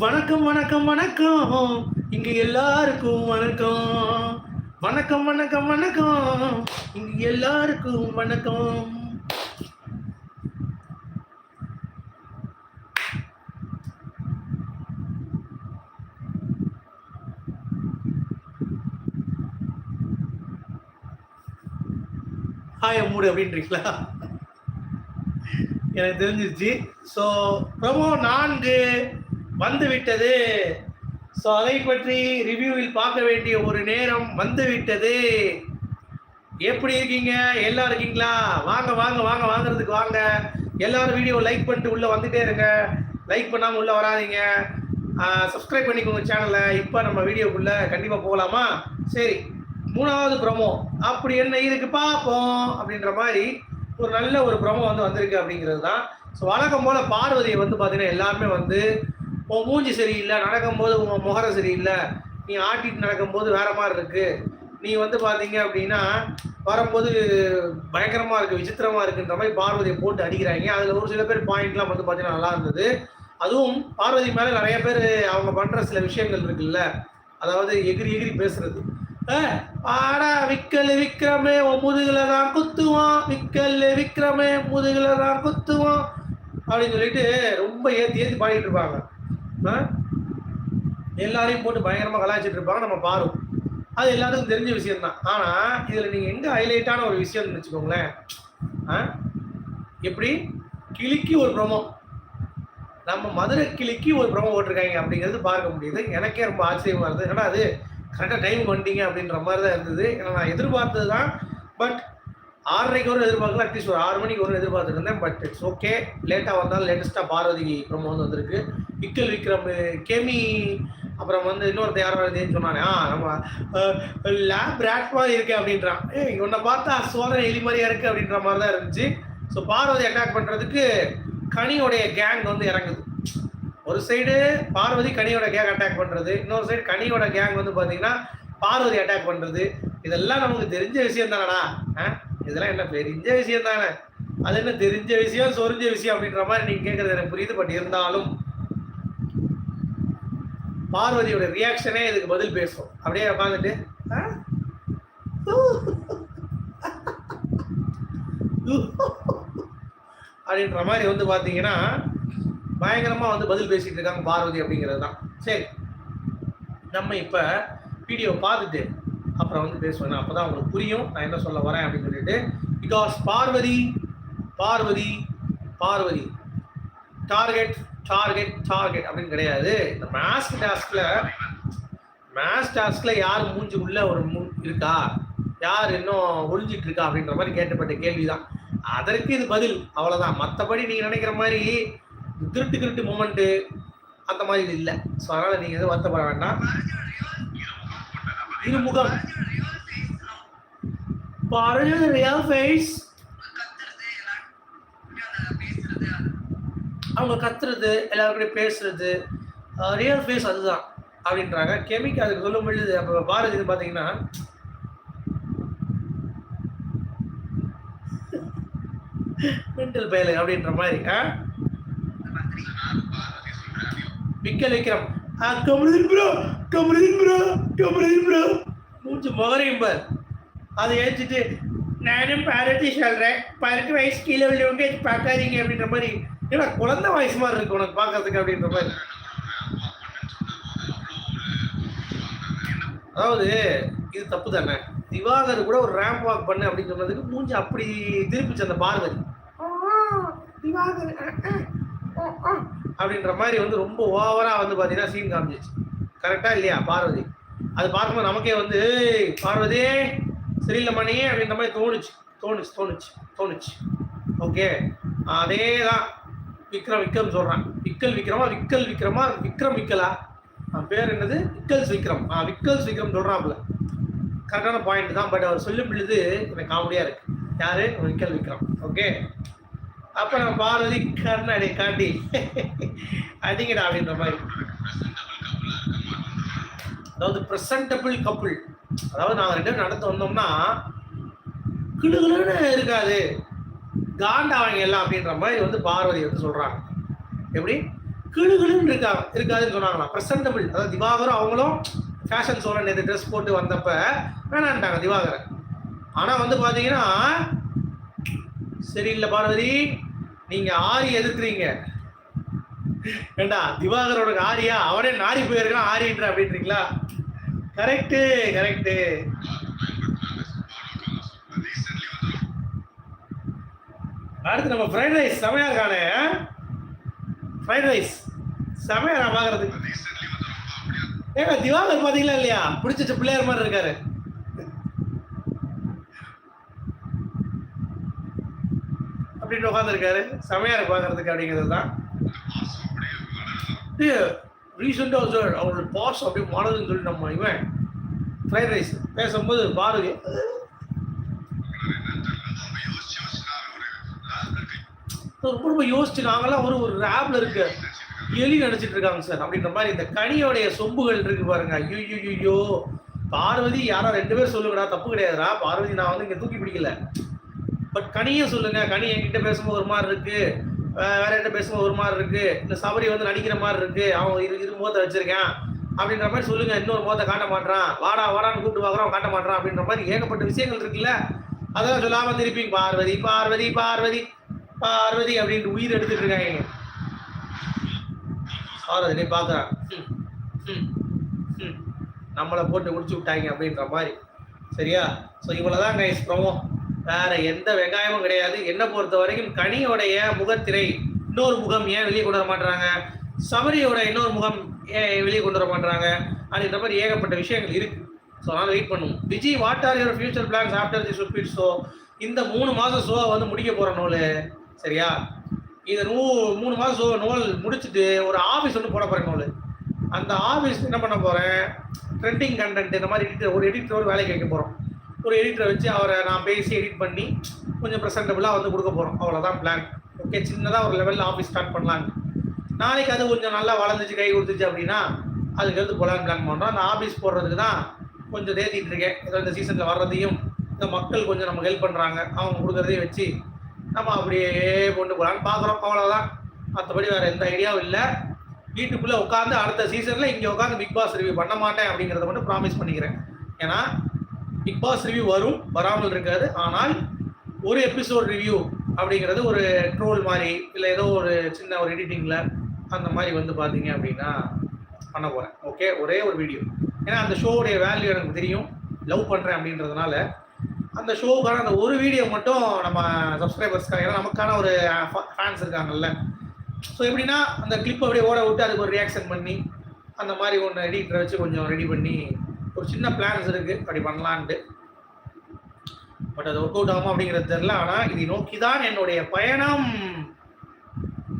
வணக்கம் வணக்கம் வணக்கம். இங்க எல்லாருக்கும் வணக்கம். வணக்கம் வணக்கம் வணக்கம். இங்க எல்லாருக்கும் வணக்கம். ஹாய் மூடு அப்படின்றீங்களா? எனக்கு தெரிஞ்சிருச்சு. ஸோ ப்ரமோ நான்கு. வந்து விட்டது ஸோ அதை பற்றி ரிவ்யூவில் பார்க்க வேண்டிய ஒரு நேரம் வந்து விட்டது எப்படி இருக்கீங்க? எல்லாம் இருக்கீங்களா? வாங்க வாங்க வாங்க வாங்குறதுக்கு வாங்க. எல்லாரும் வீடியோ லைக் பண்ணிட்டு உள்ளே வந்துட்டே இருங்க. லைக் பண்ணாமல் உள்ளே வராதீங்க. சப்ஸ்கிரைப் பண்ணிக்கோங்க சேனலை இப்போ நம்ம வீடியோக்குள்ளே கண்டிப்பாக போகலாமா? சரி. மூணாவது ப்ரொமோ அப்படி என்ன இதுக்கு பார்ப்போம் அப்படின்ற மாதிரி ஒரு நல்ல ஒரு ப்ரொமோ வந்து வந்திருக்கு அப்படிங்கிறது தான். ஸோ வழக்கம் போல் பார்வதியை வந்து பார்த்தீங்கன்னா எல்லாருமே வந்து உன் மூஞ்சி சரியில்லை நடக்கும்போது உன் முகரம் சரியில்லை நீ ஆட்டிட்டு நடக்கும்போது வேற மாதிரி இருக்கு. நீ வந்து பார்த்தீங்க அப்படின்னா வரும்போது பயங்கரமாக இருக்குது விசித்திரமாக இருக்குன்ற மாதிரி பார்வதியை போட்டு அடிக்கிறாங்க. அதில் ஒரு சில பேர் பாயிண்ட்லாம் வந்து பார்த்தீங்கன்னா நல்லா இருந்தது. அதுவும் பார்வதி மேலே நிறைய பேர் அவங்க பண்ணுற சில விஷயங்கள் இருக்குல்ல அதாவது எகிரி எகிரி பேசுறது. ஆடா விக்கல் விக்ரமே உன் முதுகுல தான் குத்துவான். விக்கல் விக்ரமே முதுகுல தான் குத்துவான். அப்படின்னு சொல்லிட்டு ரொம்ப ஏத்தி ஏத்தி பாடிட்டு இருப்பாங்க. எல்லாரையும் போட்டு பயங்கரமாக கலாய்ச்சிட்டு இருப்பாங்க. நம்ம பாரும் அது எல்லாத்துக்கும் தெரிஞ்ச விஷயம் தான் ஆனால் இதில் நீங்கள் எங்கே ஹைலைட்டான ஒரு விஷயம் வச்சுக்கோங்களேன். ஆ? எப்படி? கிளிக்கு ஒரு ப்ரமோ நம்ம மதுரை கிளிக்கு ஒரு ப்ரமோ போட்டிருக்காங்க அப்படிங்கிறது பார்க்க முடியுது. எனக்கே ரொம்ப ஆச்சரியமா இருந்தது. ஏன்னா அது கரெக்டாக டைம் வந்துட்டீங்க அப்படின்ற மாதிரி தான் இருந்தது. ஏன்னா நான் எதிர்பார்த்தது தான். பட் ஆறரைக்கு ஒரு எதிர்பார்க்கல அட்லீஸ்ட் ஒரு ஆறு மணிக்கு ஒரு எதிர்பார்த்துருந்தேன் பட் இட்ஸ் ஓகே லேட்டாக வந்தாலும் லேட்டஸ்ட்டாக பார்வதி ப்ரொமோ வந்து வந்திருக்கு. விக்கல் விக்ரம் கேமி அப்புறம் வந்து இன்னொருத்த யாரோ இருந்தேன்னு சொன்னானே. ஆ நம்ம லேப் ரேட் மாதிரி இருக்கு அப்படின்றான். ஏ உன்னை பார்த்தா சோதனை எலி மாதிரியா இருக்கு அப்படின்ற மாதிரி தான் இருந்துச்சு. ஸோ பார்வதி அட்டாக் பண்ணுறதுக்கு கனியோடைய கேங் வந்து இறங்குது. ஒரு சைடு பார்வதி கனியோட கேங் அட்டாக் பண்ணுறது இன்னொரு சைடு கனியோட கேங் வந்து பார்த்தீங்கன்னா பார்வதி அட்டாக் பண்ணுறது இதெல்லாம் நமக்கு தெரிஞ்ச விஷயம் தானடா. இதெல்லாம் என்ன தெரிஞ்ச விஷயம் தானே. அது என்ன தெரிஞ்ச விஷயம் சொரிஞ்ச விஷயம் அப்படின்ற மாதிரி நீங்கள் கேட்குறது எனக்கு புரியுது. பட் இருந்தாலும் பார்வதியோட ரியாக்ஷனே இதுக்கு பதில் பேசும். அப்படியே உட்காந்துட்டு அப்படின்ற மாதிரி வந்து பார்த்தீங்கன்னா பயங்கரமா வந்து பதில் பேசிட்டு இருக்காங்க பார்வதி அப்படிங்கிறது தான். சரி. நம்ம இப்போ வீடியோ பார்த்துட்டு அப்புறம் வந்து பேசுவேன் அப்பதான் உங்களுக்கு புரியும். நான் என்ன சொல்ல வரேன் அப்படின்னு சொல்லிட்டு because Parvathi Parvathi Parvathi target target target அப்படின்னு கிடையாது. இந்த மேஸ் டாஸ்க்ல மேஸ் டாஸ்க்ல யார் மூஞ்சி உள்ள ஒரு இருக்கா? யார் இன்னும் ஒழிஞ்சிட்டு இருக்கா அப்படின்ற மாதிரி கேட்டப்பட்ட கேள்விதான். அதற்கு இது பதில். அவ்வளவுதான். மற்றபடி நீங்க நினைக்கிற மாதிரி திருட்டு திருட்டு மூமெண்ட் அந்த மாதிரி இது இல்லை. ஸோ அதனால நீங்க எதுவும் வருத்தப்பட வேண்டாம். இருமுகம். பாருங்க ரியல் ஃபேஸ் அவங்க கத்துறது எல்லாரும் பேசுறது ரியல் ஃபேஸ் அதுதான் அப்படின்றாங்க. கெமிக்கு அதுக்கு சொல்ல முடியுது அப்போ பாரதி பார்த்தீங்கன்னா மென்டல் பயலு அப்படின்ற மாதிரி ஆ? விக்கல் விக்ரம் ஆ Kamarudheen bro Kamarudheen bro Kamarudheen bro மூச்சு முகரையும் பார். அதை ஏற்றிட்டு நானும் பாரதி சொல்கிறேன் பதினெட்டு வயசு கீழே உள்ளவங்க பார்க்காதீங்க அப்படின்ற மாதிரி ஏன்னா குழந்தை வயசு மாதிரி இருக்கு உனக்கு பார்க்கறதுக்கு அப்படின்ற மாதிரி. அதாவது இது தப்பு தானே? திவாகர் கூட ஒரு ரேம்ப் வாக் பண்ணு அப்படின்னு சொன்னதுக்கு மூஞ்சி அப்படி திருப்பிச்சு அந்த பார்வதி. திவாகர் அப்படின்ற மாதிரி வந்து ரொம்ப ஓவரா வந்து பாத்தீங்கன்னா சீன் காமிச்சிச்சு. கரெக்டா இல்லையா பார்வதி? அது பார்க்கும்போது நமக்கே வந்து பார்வதி சரியில்லை அப்படின்ற மாதிரி தோணுச்சு. தோணுச்சு தோணுச்சு தோணுச்சு. ஓகே. அதே தான் விக்ரம் விக்ரம் சொல்கிறான் விக்கல் விக்ரமா விக்கல் விக்ரமா விக்ரம் விக்கலா? அவன் பேர் என்னது? விக்கல்ஸ் விக்ரம். ஆ விக்கல்ஸ் விக்ரம் சொல்றாப்புல. கரெக்டான பாயிண்ட் தான். பட் அவர் சொல்லும் பொழுது எனக்கு காமெடியாக இருக்கு. யாரு? விக்கல் விக்ரம். ஓகே அப்போ நம்ம பார்வதி கண்ணாடி காட்டி அடிங்கடா அப்படின்ற மாதிரி. அதாவது ப்ரெசன்டபிள் கப்புள் அதாவது நாங்கள் ரெண்டு பேரும் நடந்து வந்தோம்னா கிடுகிடுன்னு இருக்காது. காண்டாவங்க எல்லாம் அப்படின்ற மாதிரி வந்து பார்வதி வந்து சொல்றாங்க. எப்படி? கிளுகிளுன்னு இருக்கா இருக்காதுன்னு சொன்னாங்களாம். ப்ரெசன்டபிள் அதாவது திவாகரும் அவங்களும் ஃபேஷன் ஷோவில் நேற்று ட்ரெஸ் போட்டு வந்தப்ப வேணான்ட்டாங்க திவாகரன் ஆனால் வந்து பார்த்தீங்கன்னா சரியில்லை பார்வதி நீங்கள் ஆரி எதிர்க்கிறீங்க ஏண்டா திவாகரோட ஆரியா? அவனே நாரி போயிருக்கான் ஆரின்ற அப்படின்றீங்களா? கரெக்டு கரெக்டு அடுத்து நம்ம ஃப்ரைட் ரைஸ் செமையா இருக்கானே ஃப்ரைட் ரைஸ் செமையா நான் பார்க்கறது ஏங்க திவாகர் பாத்தீங்களா இல்லையா? பிடிச்ச பிள்ளையார் மாதிரி இருக்காரு. அப்படின்னு உட்காந்துருக்காரு செமையா இருக்கு பார்க்கறதுக்கு அப்படிங்கிறது தான். ரீசெண்டாக சார் அவங்களோட பாஸ் அப்படியே மாடல்னு சொல்லி நம்ம இவன் ஃப்ரைட் ரைஸ் பேசும்போது பாரு ரொம்ப ரொம்ப யோசிச்சு நாங்களாம் ஒரு ஒரு ரேப்ல இருக்கு எலி நினைச்சிட்டு இருக்காங்க சார். அப்படின்ற மாதிரி இந்த கனியோடைய சொம்புகள் இருக்கு பாருங்க. ஐயோ ஐயோ பார்வதி யாரா ரெண்டு பேர் சொல்லுங்கடா தப்பு கிடையாதுடா. பார்வதி நான் வந்து இங்க தூக்கி பிடிக்கல. பட் கனியை சொல்லுங்க. கனி என்கிட்ட பேசும்போது ஒரு மாதிரி இருக்கு. வேற என்ன பேசும்போது ஒரு மாதிரி இருக்கு. இந்த சபரி வந்து நடிக்கிற மாதிரி இருக்கு. அவன் இரு இரு முகத்தை வச்சிருக்கேன். அப்படின்ற மாதிரி சொல்லுங்க. இன்னொரு முகத்தை காட்ட மாட்டான் வாடா வாடான்னு கூப்பிட்டு பார்க்குறோம். அவன் காட்ட மாட்டான் அப்படின்ற மாதிரி ஏகப்பட்ட விஷயங்கள் இருக்குல்ல. அதெல்லாம் சொல்லாம திருப்பி பார்வதி பார்வதி பார்வதி. பார்வதி அப்படின்ட்டு உயிர் எடுத்துட்டு இருக்காங்க பார்வதி நீ பார்க்குறான். நம்மளை போட்டு முடிச்சு விட்டாங்க அப்படின்ற மாதிரி. சரியா? ஸோ இவ்வளோதான் கைஸ் ப்ரோமோ வேற எந்த வெங்காயமும் கிடையாது. என்னை பொறுத்த வரைக்கும் கனியோடைய முகத்திரை இன்னொரு முகம் ஏன் வெளியே கொண்டு வர மாட்டாங்க சபரியோட இன்னொரு முகம் ஏன் வெளியே கொண்டு வர மாட்டாங்க அப்படின்ற மாதிரி ஏகப்பட்ட விஷயங்கள் இருக்கு. ஸோ அதனால் வெயிட் பண்ணுவோம். Vijay what are your future plans after the சுப்பீட் show இந்த மூணு மாதம் ஷோவை வந்து முடிக்க போகிற நூல்? சரியா? இது நூ மூணு மாதம் நூல் முடிச்சுட்டு ஒரு ஆஃபீஸ் ஒன்று போட போகிறேன் நூல். அந்த ஆஃபீஸ் என்ன பண்ண போகிறேன் ட்ரெண்டிங் கண்டென்ட் இந்த மாதிரி எடிட்டர் ஒரு எடிட்டர் ஒரு வேலைக்கு வைக்க போகிறோம் ஒரு எடிட்டரை வச்சு அவரை நான் பேசி எடிட் பண்ணி கொஞ்சம் ப்ரெசன்டபுளாக வந்து கொடுக்க போகிறோம் அவ்வளோதான் பிளான் ஓகே சின்னதாக ஒரு லெவலில் ஆஃபீஸ் ஸ்டார்ட் பண்ணலாங்க நாளைக்கு அது கொஞ்சம் நல்லா வளர்ந்துச்சு கை கொடுத்துச்சு அப்படின்னா அதுக்கு எடுத்து போகலான்னு பிளான் பண்ணுறோம் அந்த ஆஃபீஸ் போடுறதுக்கு தான் கொஞ்சம் தேதிட்டு இருக்கேன். ஏதோ இந்த சீசனில் வர்றதையும் இந்த மக்கள் கொஞ்சம் நமக்கு ஹெல்ப் பண்ணுறாங்க அவங்க கொடுக்குறதையும் வச்சு நம்ம அப்படியே கொண்டு போகலான்னு பார்க்குறோம் அவ்வளோதான் மற்றபடி வேறு எந்த ஐடியாவும் இல்லை. வீட்டுக்குள்ளே உட்காந்து அடுத்த சீசனில் இங்கே உட்காந்து பிக் பாஸ் ரிவ்யூ பண்ண மாட்டேன் அப்படிங்கிறத மட்டும் ப்ராமிஸ் பண்ணிக்கிறேன். ஏன்னா பிக் பாஸ் ரிவ்யூ வரும் வராமல் இருக்காது. ஆனால் ஒரு எபிசோட் ரிவ்யூ அப்படிங்கிறது ஒரு ட்ரோல் மாதிரி இல்லை ஏதோ ஒரு சின்ன ஒரு எடிட்டிங்கில் அந்த மாதிரி வந்து பார்த்தீங்க அப்படின்னா பண்ண போகிறேன் ஓகே ஒரே ஒரு வீடியோ ஏன்னா அந்த ஷோவுடைய வேல்யூ எனக்கு தெரியும். லவ் பண்ணுறேன் அப்படின்றதுனால அந்த ஷோவுக்கான அந்த ஒரு வீடியோ மட்டும் நம்ம சப்ஸ்கிரைபர்ஸ்க்காக ஏன்னா நமக்கான ஒரு ஃபேன்ஸ் இருக்காங்கல்ல. ஸோ எப்படின்னா அந்த கிளிப் அப்படியே ஓட விட்டு அதுக்கு ஒரு ரியாக்ஷன் பண்ணி அந்த மாதிரி ஒன்று எடிட்டரை வச்சு கொஞ்சம் ரெடி பண்ணி ஒரு சின்ன பிளான்ஸ் இருக்குது அப்படி பண்ணலான்ட்டு. பட் அது ஒர்க் அவுட் ஆகுமா அப்படிங்கிறது தெரில ஆனால் இதை நோக்கி தான் என்னுடைய பயணம்.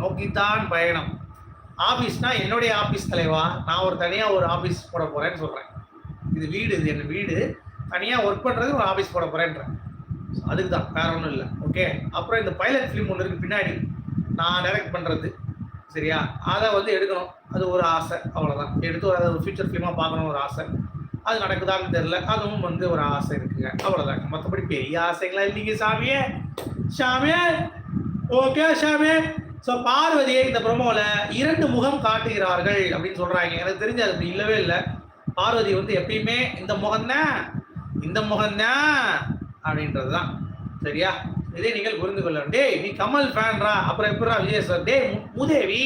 நோக்கித்தான் பயணம். ஆஃபீஸ்னா என்னுடைய ஆஃபீஸ் தலைவா? நான் ஒரு தனியாக ஒரு ஆஃபீஸ் போட போகிறேன்னு சொல்கிறேன் இது வீடு இது என் வீடு? தனியாக ஒர்க் பண்ணுறது ஒரு ஆஃபீஸ் போட போகிறேன்றேன் அதுக்கு தான் வேற ஒன்றும் இல்லை. ஓகே அப்புறம் இந்த பைலட் ஃபிலிம் ஒன்று இருக்குது பின்னாடி. நான் டைரக்ட் பண்ணுறது சரியா? அதை வந்து எடுக்கணும். அது ஒரு ஆசை. அவ்வளோதான் எடுத்து ஒரு அதை ஒரு ஃபியூச்சர் ஃபிலிமாக பார்க்கணும் ஒரு ஆசை. அது நடக்குதான்னு தெரியல. அதுவும் வந்து ஒரு ஆசை இருக்குங்க. அவ்வளோதாங்க மற்றபடி பெரிய ஆசைங்களா இல்லைங்க சாமியே. சாமியே! ஓகே சாமியே! ஸோ பார்வதியை இந்த ப்ரொமோவில் இரண்டு முகம் காட்டுகிறார்கள் அப்படின்னு சொல்கிறாங்க எனக்கு தெரிஞ்சு அது அப்படி இல்லவே இல்லை. பார்வதி வந்து எப்பயுமே இந்த முகம்தான். இந்த முகம்தான் அப்படின்றது தான் சரியா? இதை நீங்கள் புரிந்து கொள்ள டேய் நீ கமல் ஃபேன்ரா. அப்புறம் எப்படா விஜய் சார்? டே மூதேவி.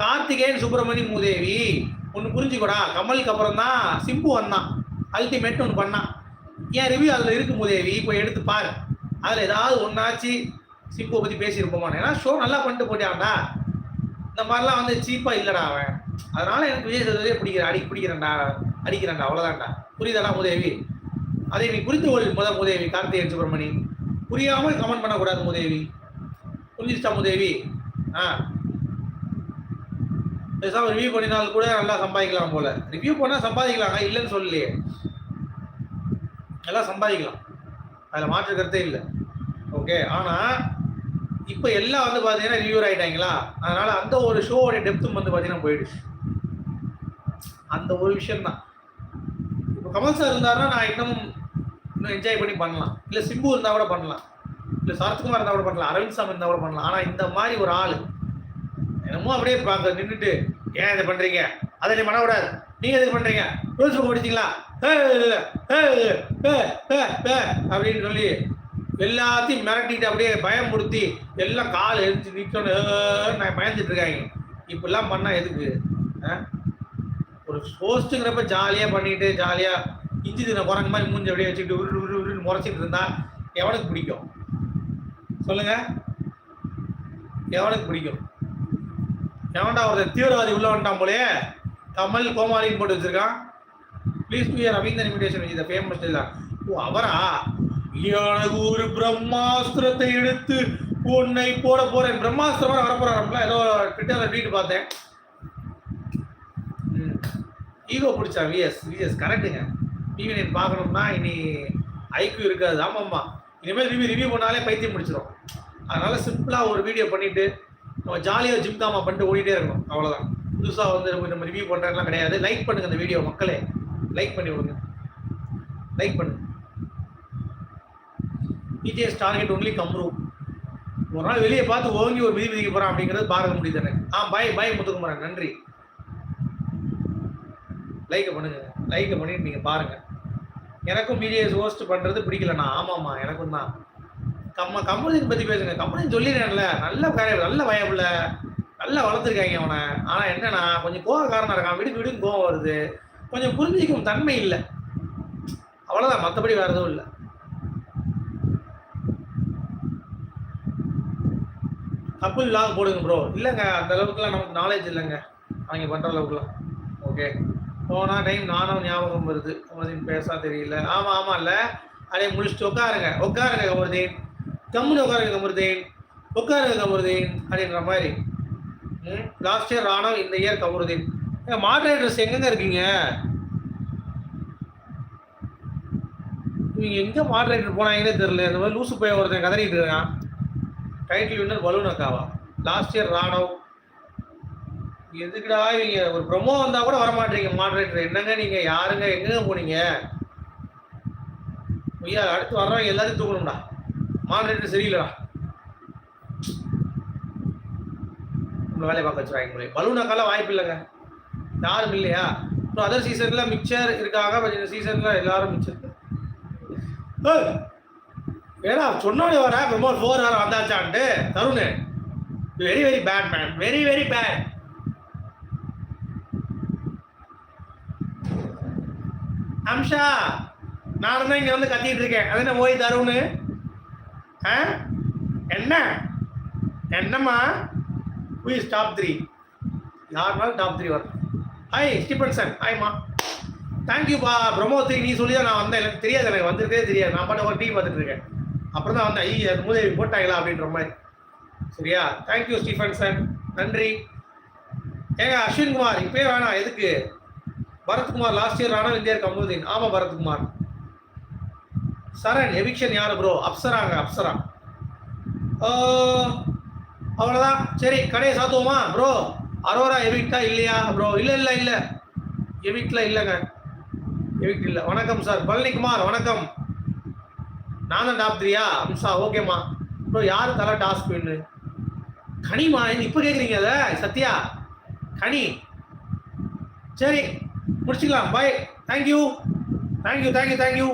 கார்த்திகேயன் சுப்பிரமணி மூதேவி. ஒன்று புரிஞ்சுக்கூடா. கமலுக்கு அப்புறம் தான் சிம்பு வந்தான். அல்டிமேட் ஒன்று பண்ணான் ஏன் ரிவ்யூ அதில் இருக்கு மூதேவி. இப்போ எடுத்து பாரு. அதில் ஏதாவது ஒன்றாச்சு சிம்புவை பற்றி பேசியிருப்போமா? ஏன்னா ஷோ நல்லா பண்ணிட்டு போட்டியான்டா இந்த மாதிரிலாம் வந்து சீப்பாக இல்லைடா அவன். அதனால எனக்கு விஜய் சேதுபதியை பிடிக்கிற அடி பிடிக்கிறேன்டா. அடிக்கிறேன்டா. அவ்வளோதான்டா புரியுதாடா மூதேவி? அதை நீ புரிந்து கொள் முத மூதேவி கார்த்திகேயன் சுப்பிரமணி. புரியாமல் கமெண்ட் பண்ணக்கூடாது மூதேவி. புரிஞ்சிச்சா மூதேவி? ஆ. பேசாம ரிவ்யூ பண்ணினால் கூட நல்லா சம்பாதிக்கலாம் போல. ரிவ்யூ பண்ணால் சம்பாதிக்கலாங்க இல்லைன்னு சொல்லலையே. நல்லா சம்பாதிக்கலாம். அதில் மாற்று கருத்தே இல்லை. ஓகே ஆனால் இப்போ எல்லாம் வந்து பார்த்தீங்கன்னா ரிவ்யூர் ஆகிட்டாங்களா அதனால அந்த ஒரு ஷோவோட டெப்த்தும் வந்து பார்த்தீங்கன்னா போயிடுச்சு. அந்த ஒரு விஷயம்தான். இப்போ கமல் சார் இருந்தாருன்னா நான் இன்னமும் இன்னும் என்ஜாய் பண்ணி பண்ணலாம். இல்லை சிம்பு இருந்தால் கூட பண்ணலாம். இல்லை சரத்குமார் இருந்தால் கூட பண்ணலாம். அரவிந்த் சாமி இருந்தால் கூட பண்ணலாம். ஆனால் இந்த மாதிரி ஒரு ஆள் என்னமோ அப்படியே பார்க்க நின்றுட்டு ஏன் இதை பண்ணுறீங்க அதை நீ பண்ணக்கூடாது. நீங்கள் எதுக்கு பண்ணுறீங்க ரூல்ஸ் புக் படிச்சிங்களா? அப்படின்னு சொல்லி எல்லாத்தையும் மிரட்டிட்டு அப்படியே பயமுறுத்தி எல்லாம் கால் எழுந்து நிற்கணும் நான் பயந்துட்டு இருக்காங்க. இப்படிலாம் பண்ணால் எதுக்கு? ஆ? ஒரு ஹோஸ்ட்டுங்கிறப்ப ஜாலியாக பண்ணிட்டு ஜாலியாக இஞ்சி தின குரங்கு மாதிரி மூஞ்சி அப்படியே வச்சுக்கிட்டு உரு உரு உருன்னு முறைச்சிட்டு இருந்தா எவனுக்கு பிடிக்கும்? சொல்லுங்க. எவனுக்கு பிடிக்கும்? எவன்டா ஒரு தீவிரவாதி உள்ள வந்துட்டான் போலே தமிழ் கோமாளின்னு போட்டு வச்சிருக்கான். Please to year Ravindran invitation with the famous தான் ஓ அவரா? எனக்கு ஒரு பிரம்மாஸ்திரத்தை எடுத்து உன்னை போட போறேன். பிரம்மாஸ்திரம் வர ஏதோ ட்விட்டர்ல ட்வீட் பார்த்தேன். ஈகோ பிடிச்சா விஎஸ் விஎஸ் கரெக்டுங்க டிவி நைன் பார்க்கணும்னா இனி ஐக்கியூ இருக்காது. ஆமாம்மா. இனிமேல் ரிவ்யூ ரிவ்யூ பண்ணாலே பைத்தியம் முடிச்சிடும் அதனால் சிம்பிளாக ஒரு வீடியோ பண்ணிவிட்டு நம்ம ஜாலியாக ஜிம் தாமா பண்ணிட்டு ஓடிட்டே இருக்கணும். அவ்வளோதான் புதுசாக வந்து நம்ம நம்ம ரிவ்யூ பண்ணுறதுலாம் கிடையாது. லைக் பண்ணுங்கள் இந்த வீடியோ மக்களே. லைக் பண்ணி விடுங்க. லைக் பண்ணுங்க. டிஜிஎஸ் டார்கெட் ஒன்லி கம்ரூ ஒரு நாள் வெளியே பார்த்து ஓங்கி ஒரு மிதி மிதிக்க போகிறான் அப்படிங்கிறது பார்க்க முடியுது எனக்கு ஆ பாய் பாய் முத்துக்குமாரன். நன்றி. லைக்கை பண்ணுங்க. லைக்கை பண்ணிட்டு நீங்கள் பாருங்கள் எனக்கும் மீடியா ஹோஸ்ட் பண்ணுறது பிடிக்கலண்ணா. ஆமாம்மா எனக்கும் தான் கம்ம கம்பெனின் பற்றி பேசுங்க. கம்பெனி சொல்லிடுறேன்ல நல்ல வேலை நல்ல வயபில் நல்லா வளர்த்துருக்காங்க அவனை. ஆனால் என்னன்னா கொஞ்சம் கோவக்காரனாக இருக்கான் விடுக்கு விடுக்கு கோவம் வருது. கொஞ்சம் புரிஞ்சிக்கும் தன்மை இல்லை. அவ்வளோதான் மற்றபடி வேறு எதுவும் இல்லை. கப்புள் லாக் போடுங்க ப்ரோ இல்லைங்க அந்த அளவுக்குலாம் நமக்கு நாலேஜ் இல்லைங்க. அவங்க பண்ணுற அளவுக்குலாம். ஓகே போனா டைம் நானும் ஞாபகம் வருது. உமதின் பேசா தெரியல. ஆமா ஆமா இல்ல அதே முடிச்சுட்டு உட்காருங்க. உட்காருங்க கமருதீன். கம்முன்னு உட்காருங்க கமருதீன். உட்காருங்க கமருதீன் அப்படின்ற மாதிரி. ம் லாஸ்ட் இயர் ராணவ் இந்த இயர் கமருதீன். மாடரேட்டர்ஸ் எங்கெங்க இருக்கீங்க? நீங்க எங்க மாடரேட்டர் போனாங்கன்னே தெரியல. இந்த மாதிரி லூசு போய் ஒருத்தன் கதறிட்டு இருக்கான். டைட்டில் வின்னர் பலூன் அக்காவா? லாஸ்ட் இயர் ராணவ் எதுக்குடா இவங்க? ஒரு ப்ரொமோ வந்தா கூட வரமாட்டீங்க மாடரேட்டர் என்னங்க நீங்க? யாருங்க? எங்கங்க போனீங்க? ஐயா அடுத்து வர்றவங்க எல்லாத்தையும் தூக்கணும்டா. மாடரேட்டர் சரியில்லடா. நம்மள வேலையை பார்க்க வச்சுருவாங்க போல பலூனாக்கெல்லாம் வாய்ப்பு இல்லைங்க. யாரும் இல்லையா? ஸோ அதர் சீசன்ல மிக்சர் இருக்காங்க. கொஞ்சம் இந்த சீசன்ல எல்லாரும் மிக்சர் ஏடா சொன்னோடனே வர. Promote four hour வந்தாச்சான்ட்டு. Tharun very very bad man very very bad Amsha நானும் தான் இங்க வந்து கத்திட்டு இருக்கேன். அது என்ன ஓய் தருணு? ஆ? என்ன? என்னம்மா? இஸ் டாப் த்ரீ யாருனாலும் டாப் த்ரீ வரும். ஹாய் ஸ்டீபன்சன் ஹாய்மா தேங்க்யூப்பா பிரம்மோத்ரி நீ சொல்லி தான் நான் வந்தேன். எனக்கு தெரியாது எனக்கு வந்திருக்கே தெரியாது. நான் பாட்டு ஒரு டீ பார்த்துட்டு இருக்கேன். அப்புறம் தான் வந்தேன் ஐயா மூதேவி போட்டாங்களா அப்படின்ற மாதிரி. சரியா? தேங்க்யூ ஸ்டீஃபன்சன் நன்றி. ஏங்க அஸ்வின் குமார் இப்பயே வேணாம். எதுக்கு? பரத்குமார் லாஸ்ட் இயர் ராணா இந்தியர் கமருதீன் ஆமா பரத்குமார். சரண் எவிக்ஷன் யாரு ப்ரோ அப்சராங்க அப்சரா. அவ்வளோதான் சரி கடையை சாத்துவோமா? ப்ரோ அரோரா எவிக்டா இல்லையா? ப்ரோ இல்லை இல்லை இல்லை. எவிக்டில் இல்லைங்க. எவிக்ட் இல்லை. வணக்கம் சார் பழனிக்குமார் வணக்கம். நான் தான் டாப் த்ரீயா அம்சா ஓகேம்மா ப்ரோ யார் தலை டாஸ்க் வின்னு கனிமா இப்போ கேட்குறீங்க அதை? சத்யா. கனி. சரி முடிச்சுக்கலாம். Bye thank you thank you thank you thank you